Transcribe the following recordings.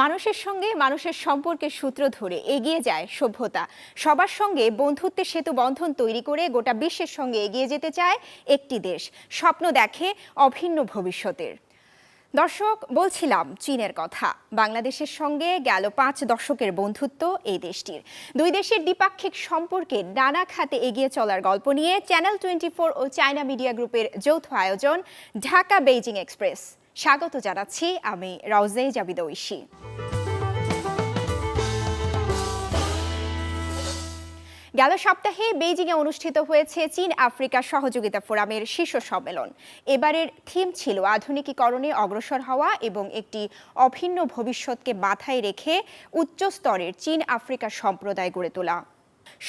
মানুষের সঙ্গে মানুষের সম্পর্কের সূত্র ধরে এগিয়ে যায় সভ্যতা। সবার সঙ্গে বন্ধুত্বের সেতু বন্ধন তৈরি করে গোটা বিশ্বের সঙ্গে এগিয়ে যেতে চায় একটি দেশ। স্বপ্ন দেখে অভিন্ন ভবিষ্যতের। দর্শক, বলছিলাম চীনের কথা। বাংলাদেশের সঙ্গে গেল পাঁচ দশকের বন্ধুত্ব এই দেশটির। দুই দেশের দ্বিপাক্ষিক সম্পর্কে নানা খাতে এগিয়ে চলার গল্প নিয়ে চ্যানেল টোয়েন্টি ও চায়না মিডিয়া গ্রুপের যৌথ আয়োজন ঢাকা বেইজিং এক্সপ্রেস। স্বাগত জানাচ্ছি আমি রাউজে জাবিদ ঐশী। গেল সপ্তাহে বেইজিংয়ে অনুষ্ঠিত হয়েছে চীন আফ্রিকা সহযোগিতা ফোরামের শীর্ষ সম্মেলন। এবারের থিম ছিল আধুনিকীকরণে অগ্রসর হওয়া এবং একটি অভিন্ন ভবিষ্যৎকে মাথায় রেখে উচ্চ স্তরের চীন আফ্রিকা সম্প্রদায় গড়ে তোলা।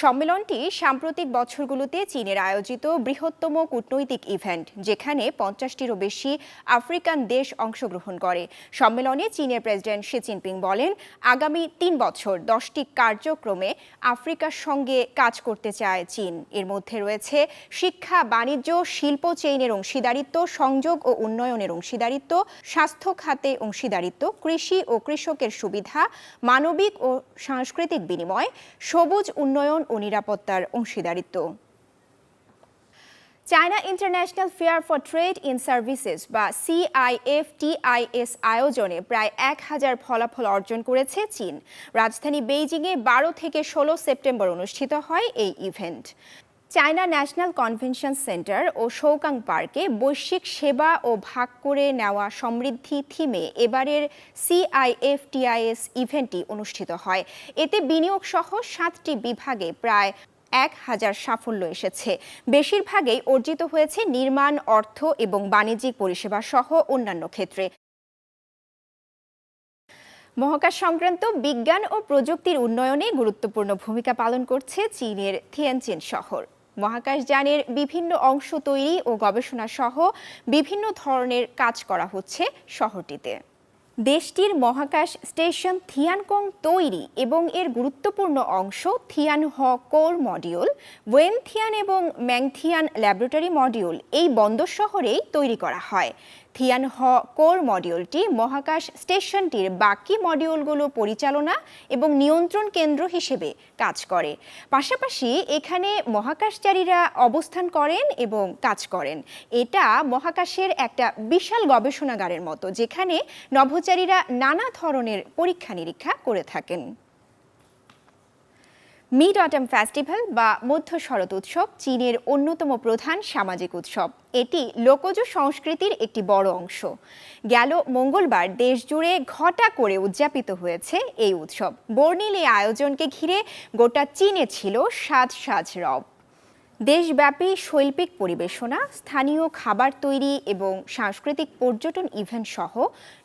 সম্মেলনটি সাম্প্রতিক বছরগুলোতে চীনের আয়োজিত বৃহত্তম কূটনৈতিক ইভেন্ট, যেখানে পঞ্চাশটিরও বেশি আফ্রিকান দেশ অংশগ্রহণ করে। সম্মেলনে চীনের প্রেসিডেন্ট শি জিনপিং বলেন, আগামী তিন বছর দশটি কার্যক্রমে আফ্রিকার সঙ্গে কাজ করতে চায় চীন। এর মধ্যে রয়েছে শিক্ষা, বাণিজ্য, শিল্প চেইনের অংশীদারিত্ব, সংযোগ ও উন্নয়নের অংশীদারিত্ব, স্বাস্থ্য খাতে অংশীদারিত্ব, কৃষি ও কৃষকের সুবিধা, মানবিক ও সাংস্কৃতিক বিনিময়, সবুজ উন্নয়ন ও নিরাপত্তার অংশীদারিত্ব। China International Fair for Trade in Services বা সিআইএফটিআইএস আয়োজনে প্রায় এক হাজার ফলাফল অর্জন করেছে চীন। রাজধানী বেইজিংয়ে বারো থেকে ষোলো সেপ্টেম্বর অনুষ্ঠিত হয় এই event. China National Convention Center ও শৌকাং পার্কে বৈশ্বিক সেবা ও ভাগ করে নেওয়া সমৃদ্ধি থিমে এবারের সিআইএফটিআইএস ইভেন্টটি অনুষ্ঠিত হয়। এতে বিনিয়োগ সহ সাতটি বিভাগে প্রায় এক হাজার সাফল্য এসেছে। বেশিরভাগেই অর্জিত হয়েছে নির্মাণ, অর্থ এবং বাণিজ্যিক পরিষেবা সহ অন্যান্য ক্ষেত্রে। মহাকাশ সংক্রান্ত বিজ্ঞান ও প্রযুক্তির উন্নয়নে গুরুত্বপূর্ণ ভূমিকা পালন করছে চীনের থিয়ানচিন শহর। মহাকাশযানের বিভিন্ন অংশ তৈরি ও গবেষণা সহ বিভিন্ন ধরনের কাজ করা হচ্ছে শহরটিতে। দেশটির মহাকাশ স্টেশন থিয়ানকং তৈরি এবং এর গুরুত্বপূর্ণ অংশ থিয়ান হ কোর মডিউল ওয়েন থিয়ান এবং ম্যাংথিয়ান ল্যাবরেটরি মডিউল এই বন্দর শহরেই তৈরি করা হয়। থিয়ানহ কোর মডিউলটি মহাকাশ স্টেশনটির বাকি মডিউলগুলো পরিচালনা এবং নিয়ন্ত্রণ কেন্দ্র হিসেবে কাজ করে। পাশাপাশি এখানে মহাকাশচারীরা অবস্থান করেন এবং কাজ করেন। এটা মহাকাশের একটা বিশাল গবেষণাগারের মতো, যেখানে নভোচারীরা নানা ধরনের পরীক্ষা নিরীক্ষা করে থাকেন। মিড অটম ফেস্টিভ্যাল বা মধ্য শরৎ উৎসব চীনের অন্যতম প্রধান সামাজিক উৎসব। এটি লোকজ সংস্কৃতির একটি বড় অংশ। গেল মঙ্গলবার দেশজুড়ে ঘটা করে উদযাপিত হয়েছে এই উৎসব। বর্ণিল এই আয়োজনকে ঘিরে গোটা চীনে ছিল সাজ সাজ রব। দেশব্যাপী শৈল্পিক পরিবেশনা, স্থানীয় খাবার তৈরি এবং সাংস্কৃতিক পর্যটন ইভেন্ট সহ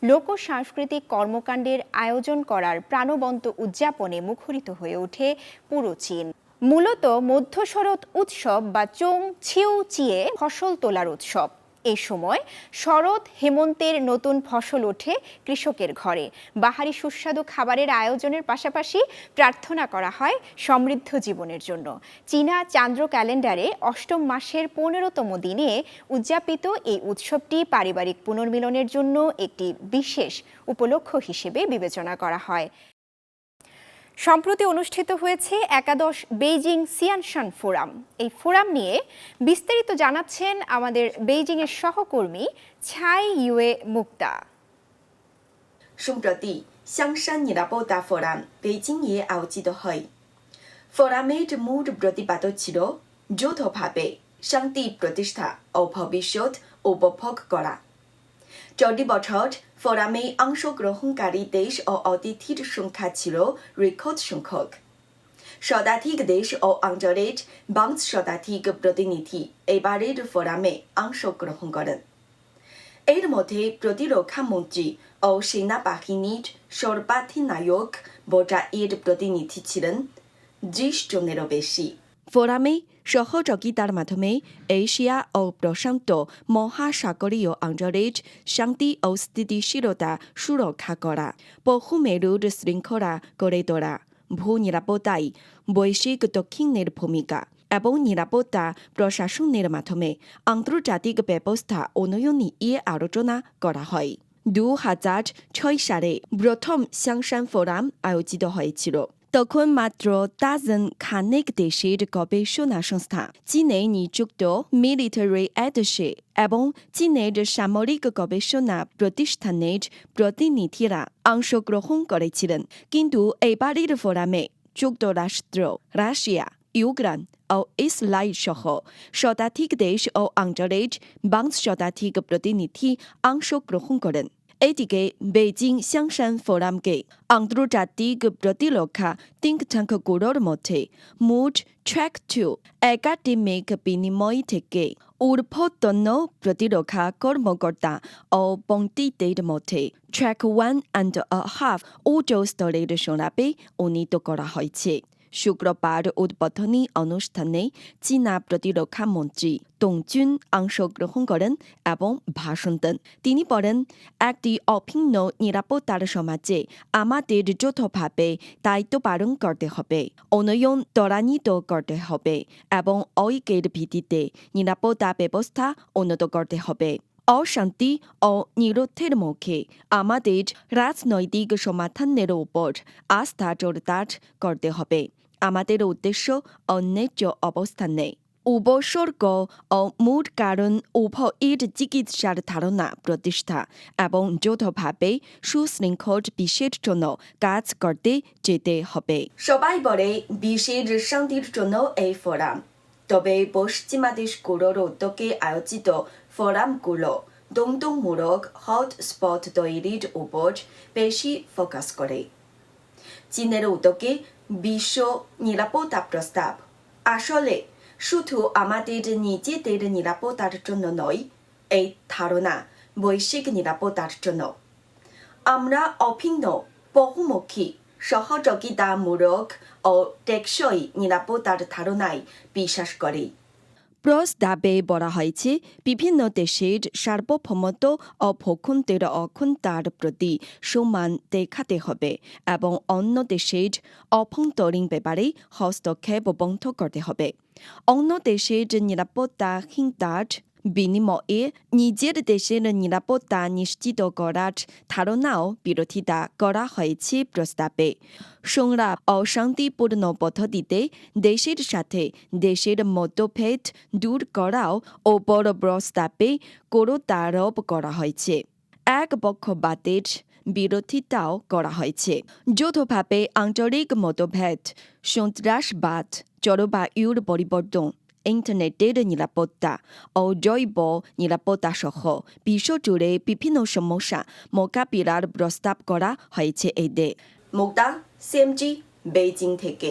লোক সাংস্কৃতিক কর্মকাণ্ডের আয়োজন করার প্রাণবন্ত উদযাপনে মুখরিত হয়ে ওঠে পুরো চীন। মূলত মধ্য শরৎ উৎসব বা চোং ছিউ চিয়ে ফসল তোলার উৎসব। এই সময় শরৎ হেমন্তের নতুন ফসল ওঠে কৃষকের ঘরে। বাহারি সুস্বাদু খাবারের আয়োজনের পাশাপাশি প্রার্থনা করা হয় সমৃদ্ধ জীবনের জন্য। চীনা চান্দ্র ক্যালেন্ডারে অষ্টম মাসের পনেরোতম দিনে উদযাপিত এই উৎসবটি পারিবারিক পুনর্মিলনের জন্য একটি বিশেষ উপলক্ষ হিসেবে বিবেচনা করা হয়। সম্প্রতি অনুষ্ঠিত হয়েছে একাদশ বেইজিং সিয়ানশান ফোরাম। এই ফোরাম নিয়ে বিস্তারিত জানাচ্ছেন আমাদের বেইজিংয়ের সহকর্মী ছাই ইউয়ে মুক্তা। সম্প্রতি শ্যাংশান নিরাপত্তা ফোরাম বেজিং এ আয়োজিত হয়। ফোরামের মূল প্রতিপাদ ছিল যৌথভাবে শান্তি প্রতিষ্ঠা ও ভবিষ্যৎ উপভোগ করা। চলতি বছর ফোরামে অংশগ্রহণকারী দেশ ও অতিথির সংখ্যা ছিল রেকর্ড সংখ্যক শতাধিক দেশ ও অঞ্চলের বাংশ শতাধিক প্রতিনিধি এবারের ফোরামে অংশগ্রহণ করেন এর মধ্যে প্রতিরক্ষামন্ত্রী ও সেনাবাহিনীর সর্বাধিনায়ক বোটা এর প্রতিনিধি ছিলেন ত্রিশ জনেরও বেশি ফোরামে সহযোগিতার মাধ্যমে এশিয়া ও প্রশান্ত মহাসাগরীয় অঞ্চলের শান্তি ও স্থিতিশীলতা সুরক্ষা করা বহুমেরুর শৃঙ্খলা গড়ে তোলা ভূ নিরাপত্তায় বৈশ্বিক দক্ষিণের ভূমিকা এবং নিরাপত্তা প্রশাসনের মাধ্যমে আন্তর্জাতিক ব্যবস্থা উন্নয়ন নিয়ে আলোচনা করা হয়। দু হাজার ছয় সালে প্রথম সংসান ফোরাম আয়োজিত হয়েছিল। তখন মাত্র ডাজন খানেক দেশের গবেষণা সংস্থা চীনে নিযুক্ত মিলিটারি অ্যাটাশে এবং চীনের সামরিক গবেষণা প্রতিষ্ঠানের প্রতিনিধিরা অংশগ্রহণ করেছিলেন। কিন্তু এবারের ফোরামে যুক্তরাষ্ট্র, রাশিয়া, ইউক্রেন ও ইসরায়েল সহ শতাধিক দেশ ও অঞ্চলের বাংশ শতাধিক প্রতিনিধি অংশগ্রহণ করেন। এদিকে বেজিং সংসান ফোরামকে আন্তর্জাতিক প্রতিরক্ষা থিঙ্ক ট্যাঙ্কগুলোর মধ্যে মুড ট্র্যাক টু একাডেমিক বিনিময় থেকে ঊর্ধ্বতন প্রতিরক্ষা কর্মকর্তা ও পণ্ডিতদের মধ্যে ট্র্যাক ওয়ান অ্যান্ড হাফ উচ্চ স্তরের সংলাপে উন্নীত করা হয়েছে শুক্রবার উদ্বোধনী অনুষ্ঠানে চীনা প্রতিরক্ষা মন্ত্রী দংজুন অংশগ্রহণ করেন এবং ভাষণ দেন। তিনি বলেন, একটি অভিন্ন নিরাপত্তার সমাজে আমাদের যৌথভাবে দায়িত্ব পালন করতে হবে উন্নয়ন ত্বরান্বিত করতে হবে এবং ঐক্যের ভিত্তিতে নিরাপত্তা ব্যবস্থা উন্নত করতে হবে। অশান্তি ও নিরোধের মুখে আমাদের রাজনৈতিক সমাধানের উপর আস্থা জোরদার করতে হবে। আমাদের উদ্দেশ্য ও ন্যায্য অবস্থান নেই। উপসর্গ ও মূল কারণ উভয়ের চিকিৎসার ধারণা, প্রতিষ্ঠা এবং যৌথভাবে সুশৃঙ্খল বিশ্বের জন্য কাজ করতে যেতে হবে। সবাই বলে বিশ্বের শান্তির জন্য এই ফোরাম। তবে পশ্চিমা দেশগুলোর উদ্যোগে আয়োজিত ফোরামগুলো দমদমমূলক হটস্পট তৈরির উপর বেশি ফোকাস করে। চীনের উদ্যোগে বিশ্ব নিরাপত্তা প্রস্তাব। আসলে, শুধু আমাদের নিজেদের নিরাপত্তার জন্য নয়, এই ধারণা বৈশ্বিক নিরাপত্তার জন্য। আমরা অভিন্ন, বহুমুখী, সহযোগিতামূলক ও টেকসই নিরাপত্তার ধারণায় বিশ্বাস করি। প্রস্তাবে বলা হয়েছে, বিভিন্ন দেশের সার্বভৌমত্ব ও ভূখণ্ডের অখন্তার প্রতি সম্মান দেখাতে হবে এবং অন্য দেশের অভ্যন্তরীণ ব্যাপারে হস্তক্ষেপ বন্ধ করতে হবে। অন্য দেশের নিরাপত্তাহীনতার বিনিময়ে নিজের দেশের নিরাপত্তা নিশ্চিত করার ধারণাও বিরোধিতা করা হয়েছে প্রস্তাবে সংলাপ ও শান্তিপূর্ণ পদ্ধতিতে দেশের সাথে দেশের মতভেদ দূর করাও ও বড় প্রস্তাবে গুরুত্বারোপ করা হয়েছে এক পক্ষপাতের বিরোধিতাও করা হয়েছে যৌথভাবে আঞ্চলিক মতভেদ সন্ত্রাসবাদ জলবায়ুর পরিবর্তন ইন্টারনেটের নিরাপত্তা ও জৈব নিরাপত্তা সহ বিশ্বজুড়ে বিভিন্ন সমস্যা মোকাবিলার প্রস্তাব করা হয়েছে এতে মুক্তা সিএমজি বেইজিং থেকে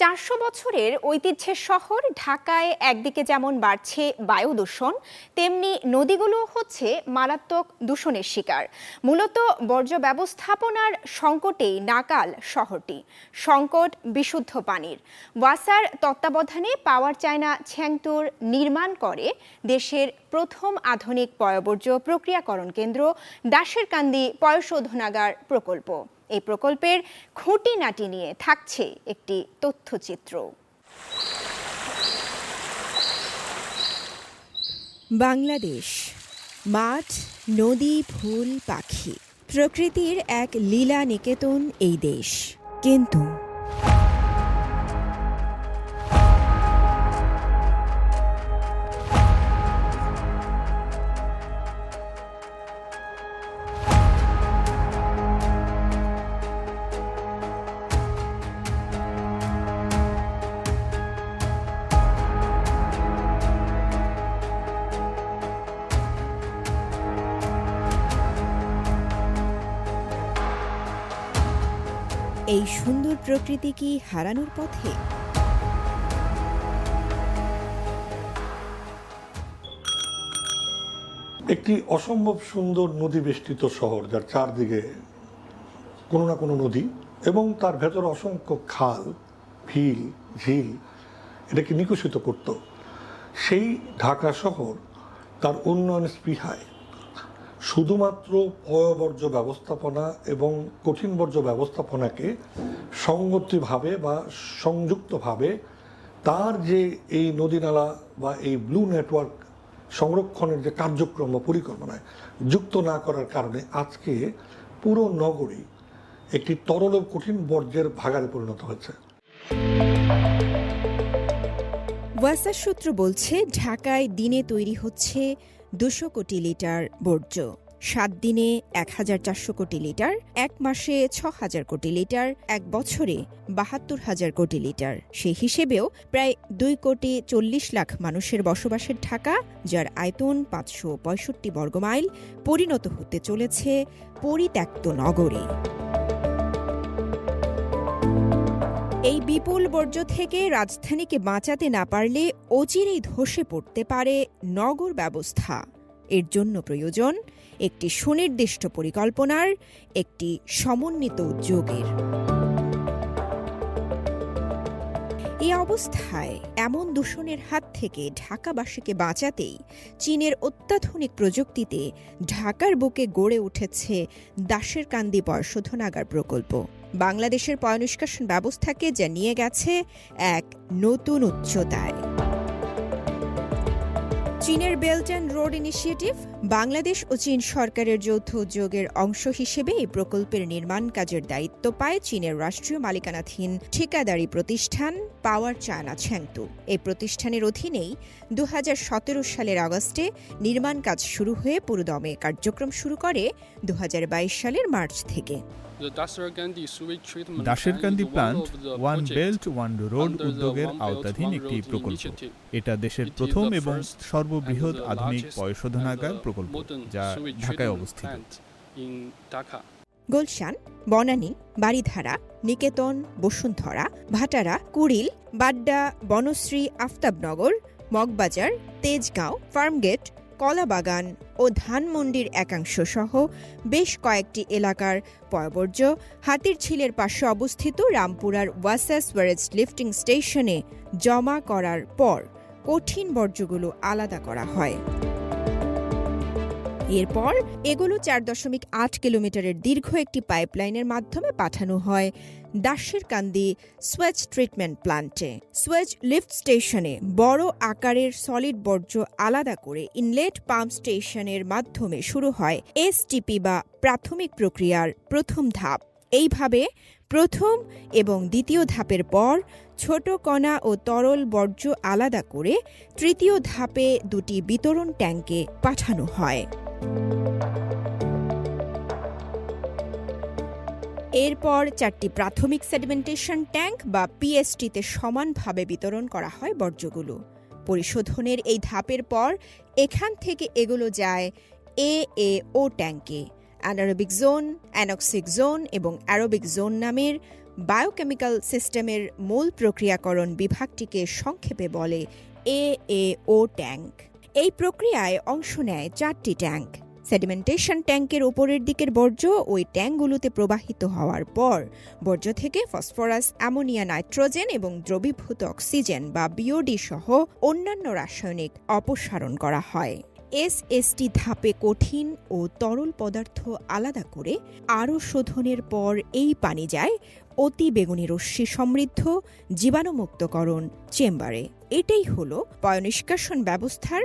চারশো বছরের ঐতিহ্যের শহর, ঢাকায় একদিকে যেমন বাড়ছে বায়ু দূষণ, তেমনি নদীগুলো হচ্ছে মারাত্মক দূষণের শিকার। মূলত বর্জ্য ব্যবস্থাপনার সংকটেই নাকাল শহরটি। সংকট বিশুদ্ধ পানির। ওয়াসার তত্ত্বাবধানে পাওয়ার চায়না ছ্যাংতুর নির্মাণ করে দেশের প্রথম আধুনিক পয়বর্জ্য প্রক্রিয়াকরণ কেন্দ্র, দাসেরকান্দি পয়শোধনাগার প্রকল্প। এই প্রকল্পের খুঁটিনাটি নিয়ে থাকছে একটি তথ্যচিত্র। বাংলাদেশ, মাঠ, নদী, ফুল, পাখি, প্রকৃতির এক লীলা নিকেতন এই দেশ। কিন্তু এই সুন্দর প্রকৃতি কি হারানোর পথে? একটি অসম্ভব সুন্দর নদী বেষ্টিত শহর, যার চারদিকে কোনো না কোনো নদী এবং তার ভেতরে অসংখ্য খাল, ফিল, ঝিল, এটাকে নিকশিত করত। সেই ঢাকা শহর তার উন্নয়ন স্পৃহায়। শুধুমাত্র পয়বর্জ্য ব্যবস্থাপনা এবং কঠিন বর্জ্য ব্যবস্থাপনাকে সংগতিভাবে বা সংযুক্তভাবে তার যে এই নদী নালা বা এই ব্লু নেটওয়ার্ক সংরক্ষণের যে কার্যক্রম বা পরিকল্পনায় যুক্ত না করার কারণে আজকে পুরো নগরী একটি তরল কঠিন বর্জ্যের ভাগারে পরিণত হয়েছে। ওয়াসা সূত্র বলছে, ঢাকায় দিনে তৈরি হচ্ছে দুশো কোটি লিটার বর্জ্য। সাত দিনে এক হাজার চারশো কোটি লিটার, এক মাসে ছ হাজার কোটি লিটার, এক বছরে বাহাত্তর হাজার কোটি লিটার। সেই হিসেবেও প্রায় দুই কোটি চল্লিশ লাখ মানুষের বসবাসের ঢাকা, যার আয়তন পাঁচশো পঁয়ষট্টি বর্গমাইল পরিণত হতে চলেছে পরিত্যক্ত নগরে। এই বিপুল বর্জ্য থেকে রাজধানীকে বাঁচাতে না পারলে অচিরেই ধসে পড়তে পারে নগর ব্যবস্থা। এর জন্য প্রয়োজন একটি সুনির্দিষ্ট পরিকল্পনার, একটি সমন্বিত উদ্যোগের। এই অবস্থায় এমন দূষণের হাত থেকে ঢাকাবাসীকে বাঁচাতেই চীনের অত্যাধুনিক প্রযুক্তিতে ঢাকার বুকে গড়ে উঠেছে দাসের কান্দি পয়শোধনাগার প্রকল্প। বাংলাদেশের পয়নিষ্কাশন ব্যবস্থাকে যা নিয়ে গেছে এক নতুন উচ্চতায়। চীনের belt and road initiative Bangladesh ও চীন সরকারের যৌথ উদ্যোগের অংশ হিসেবে এই প্রকল্পের নির্মাণ কাজের দায়িত্ব পায় চীনের রাষ্ট্রীয় মালিকানাধীন ঠিকাদারি প্রতিষ্ঠান পাওয়ার চায়না ছ্যাংতু এই প্রতিষ্ঠানের অধীনেই দু হাজার সতেরো সালের আগস্টে নির্মাণ কাজ শুরু হয়ে পুরোদমে কার্যক্রম শুরু করে দু হাজার বাইশ সালের মার্চ থেকে। Dasherkandi plant one belt one road উদ্যোগের আওতাধীন একটি প্রকল্প। এটা দেশের প্রথম এবং সর্ববৃহৎ আধুনিক পয়শোধনাগার প্রকল্প যা ঢাকায় অবস্থিত। গুলশান বনানী বাড়িধারা নিকেতন বসুন্ধরা ভাটারা কুড়িল বাড্ডা বনশ্রী আফতাবনগর মগবাজার তেজগাঁও ফার্মগেট কলাবাগান ও ধানমন্ডির একাংশ সহ বেশ কয়েকটি এলাকার পয়বর্জ্য হাতির ঝিলের পাশে অবস্থিত রামপুরার ওয়াসাস ওয়ারেজ লিফটিং স্টেশনে জমা করার পর কঠিন বর্জ্যগুলো আলাদা করা হয়। এরপর এগুলো চার দশমিক আট কিলোমিটারের দীর্ঘ একটি পাইপলাইনের মাধ্যমে পাঠানো হয়। দাসের কান্দি সোয়েজ ট্রিটমেন্ট প্লান্টে। সোয়েজ লিফট স্টেশনে বড় আকারের সলিড বর্জ্য আলাদা করে ইনলেট পাম্প স্টেশনের মাধ্যমে শুরু হয় এসটিপি বা প্রাথমিক প্রক্রিয়ার প্রথম ধাপ। এইভাবে প্রথম এবং দ্বিতীয় ধাপের পর ছোট কণা ও তরল বর্জ্য আলাদা করে তৃতীয় ধাপে দুটি বিতরণ ট্যাঙ্কে পাঠানো হয়। এরপর চারটি প্রাথমিক সেডিমেন্টেশন ট্যাঙ্ক বা পিএসটিতে সমানভাবে বিতরণ করা হয় বর্জ্যগুলো। পরিশোধনের এই ধাপের পর এখান থেকে এগুলো যায় এ এ ও ট্যাঙ্কে অ্যানারোবিক জোন অ্যানক্সিক জোন এবং অ্যারোবিক জোন নামের বায়োকেমিক্যাল সিস্টেমের মূল প্রক্রিয়াকরণ বিভাগটিকে সংক্ষেপে বলে এ এ ও ট্যাঙ্ক এই প্রক্রিয়ায় অংশ নেয় চারটি ট্যাঙ্ক সেডিমেন্টেশন ট্যাঙ্কের ওপরের দিকের বর্জ্য ওই ট্যাঙ্কগুলোতে প্রবাহিত হওয়ার পর, বর্জ্য থেকে ফসফরাস অ্যামোনিয়া নাইট্রোজেন এবং দ্রবীভূত অক্সিজেন বা বিওডি সহ অন্যান্য রাসায়নিক অপসারণ করা হয়। এসএসটি ধাপে কঠিন ও তরল পদার্থ আলাদা করে আরও শোধনের পর এই পানি যায় অতি বেগুনি রশ্মি সমৃদ্ধ, জীবাণুমুক্তকরণ চেম্বারে। এটাই হলো পয়নিষ্কাশন ব্যবস্থার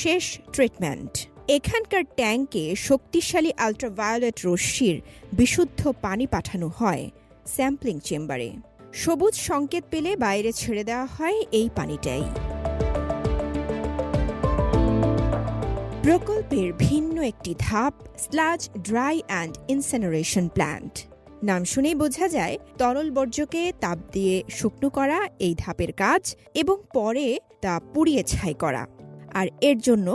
শেষ ট্রিটমেন্ট এখানকার ট্যাঙ্কে শক্তিশালী আল্ট্রাভায়োলেট রশ্মির বিশুদ্ধ পানি পাঠানো হয় স্যাম্পলিং চেম্বারে। সবুজ সংকেত পেলে বাইরে ছেড়ে দেওয়া হয় এই পানিটাই। প্রকল্পের ভিন্ন একটি ধাপ sludge dry and incineration plant. নাম শুনেই বোঝা যায়, তরল বর্জ্যকে তাপ দিয়ে শুকনো করা এই ধাপের কাজ এবং পরে তা পুড়িয়ে ছাই করা। আর এর জন্য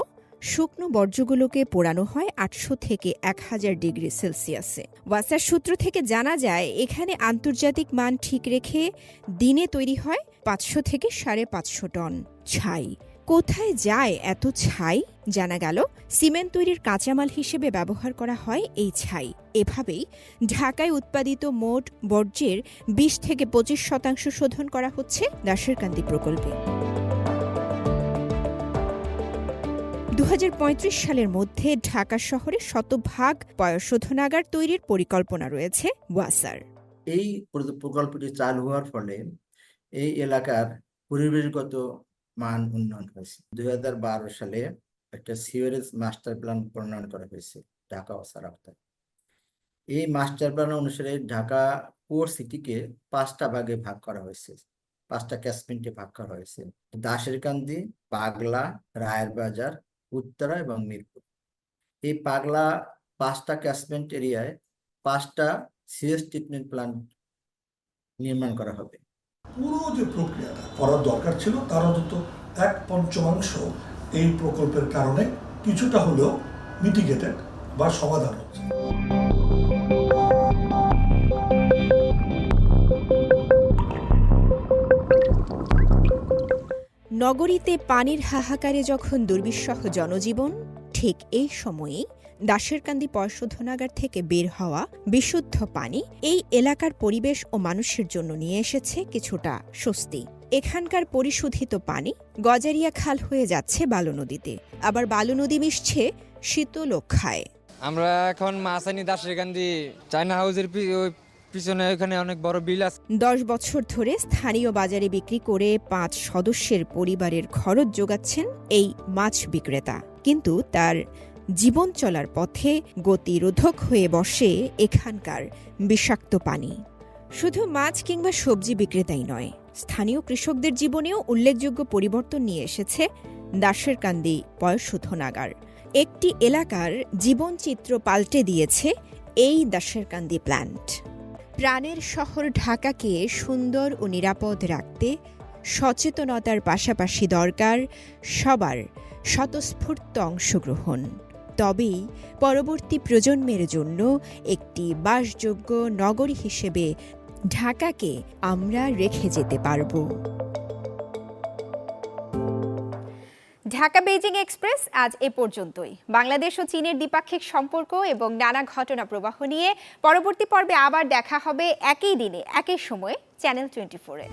শুকনো বর্জ্যগুলোকে পোড়ানো হয় আটশো থেকে এক হাজার ডিগ্রি সেলসিয়াসে। ওয়াসার সূত্র থেকে জানা যায়, এখানে আন্তর্জাতিক মান ঠিক রেখে দিনে তৈরি হয় পাঁচশো থেকে সাড়ে পাঁচশো টন ছাই। কোথায় যায় এত ছাই? জানা গেল, সিমেন্ট তৈরির কাঁচামাল হিসেবে ব্যবহার করা হয় এই ছাই। এভাবেই ঢাকায় উৎপাদিত মোট বর্জ্যের বিশ থেকে পঁচিশ শতাংশ শোধন করা হচ্ছে দাসেরকান্দি প্রকল্পে। দুই হাজার পঁয়ত্রিশ সালের মধ্যে ঢাকা শহরে শতভাগ পয়শোধনাগার তৈরির পরিকল্পনা রয়েছে ওয়াসার। এই প্রকল্পটি চালু হওয়ার ফলে এই এলাকার পরিবেশগত মান উন্নয়ন হয়েছে। দুই সালে একটা সিওরেজ মাস্টার প্ল্যান প্রণয়ন করা হয়েছে ঢাকা ওসার আওতায়। এই মাস্টার প্ল্যান অনুসারে ঢাকা পোর্ট সিটিকে পাঁচটা ভাগে ভাগ করা হয়েছে। পাঁচটা ক্যাচমেন্টে ভাগ করা হয়েছে। দাসের দাসেরকান্দি পাগলা রায়ের বাজার উত্তরা এবং মিরপুর। এই পাগলা পাঁচটা ক্যাসমেন্ট এরিয়ায় পাঁচটা সিএস ট্রিটমেন্ট প্ল্যান্ট নির্মাণ করা হবে। পুরো যে প্রক্রিয়াটা করার দরকার ছিল, তার অন্তত এক পঞ্চমাংশ এই প্রকল্পের কারণে কিছুটা হলেও মিটিগেটেড বা সমাধান হচ্ছে। নগরীতে পানির হাহাকারে যখন দুর্বিষহ জনজীবন, ঠিক এই সময়েই দাসেরকান্দি পয়শোধনাগার থেকে বের হওয়া বিশুদ্ধ পানি এই এলাকার পরিবেশ ও মানুষের জন্য নিয়ে এসেছে কিছুটা স্বস্তি। এখানকার পরিশোধিত পানি গজারিয়া খাল হয়ে যাচ্ছে বালু নদীতে। আবার বালু নদী মিশছে শীতলক্ষায় আমরা এখন মাসানি দাসেরকান্দি চায়না হাউসের পিছনে ওখানে অনেক বড় বিল আছে। দশ বছর ধরে স্থানীয় বাজারে বিক্রি করে পাঁচ সদস্যের পরিবারের খরচ যোগাচ্ছেন এই মাছ বিক্রেতা। কিন্তু তার জীবন চলার পথে গতিরোধক হয়ে বসে এখানকার বিষাক্ত পানি। শুধু মাছ কিংবা সবজি বিক্রেতাই নয়, স্থানীয় কৃষকদের জীবনেও উল্লেখযোগ্য পরিবর্তন নিয়ে এসেছে দাসেরকান্দি পয়শোধনাগার একটি এলাকার জীবনচিত্র পাল্টে দিয়েছে এই দাসেরকান্দি প্ল্যান্ট। প্রাণের শহর ঢাকাকে সুন্দর ও নিরাপদ রাখতে সচেতনতার পাশাপাশি দরকার সবার স্বতঃস্ফূর্ত অংশগ্রহণ। তবেই পরবর্তী প্রজন্মের জন্য একটি বাসযোগ্য নগরী হিসেবে ঢাকাকে আমরা রেখে যেতে পারব। ঢাকা বেজিং এক্সপ্রেস আজ এ পর্যন্তই। বাংলাদেশ ও চীনের দ্বিপাক্ষিক সম্পর্ক এবং নানা ঘটনা প্রবাহ নিয়ে পরবর্তী পর্বে আবার দেখা হবে একই দিনে, একই সময়ে চ্যানেল টোয়েন্টি ফোরে